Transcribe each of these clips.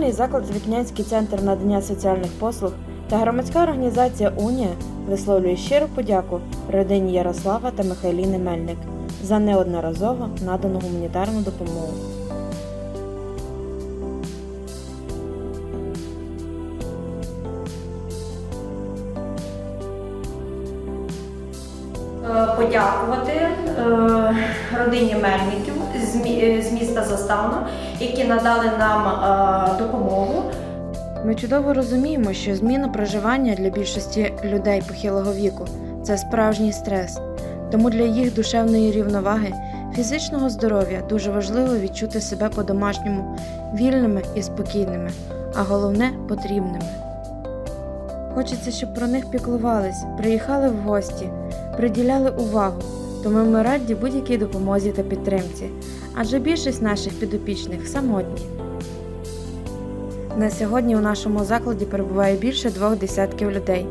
Комунальний заклад Звікнянський центр надання соціальних послуг та громадська організація Унія висловлює щиру подяку родині Ярослава та Михайліни Мельник за неодноразово надану гуманітарну допомогу. Е, подякувати е, родині Мельників е, з міста Заставно, які надали нам е, допомогу. Ми чудово розуміємо, що зміна проживання для більшості людей похилого віку це справжній стрес. Тому для їх душевної рівноваги, фізичного здоров'я дуже важливо відчути себе по-домашньому вільними і спокійними, а головне потрібними. Хочеться, щоб про них піклувались, приїхали в гості, приділяли увагу, тому ми раді будь-якій допомозі та підтримці, адже більшість наших підопічних самотні. На сьогодні у нашому закладі перебуває більше двох десятків людей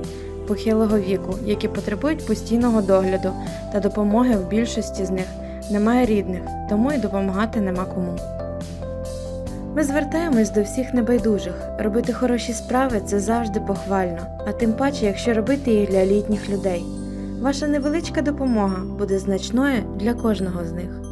похилого віку, які потребують постійного догляду та допомоги в більшості з них немає рідних, тому і допомагати нема кому. Ми звертаємось до всіх небайдужих. Робити хороші справи це завжди похвально, а тим паче, якщо робити їх для літніх людей. Ваша невеличка допомога буде значною для кожного з них.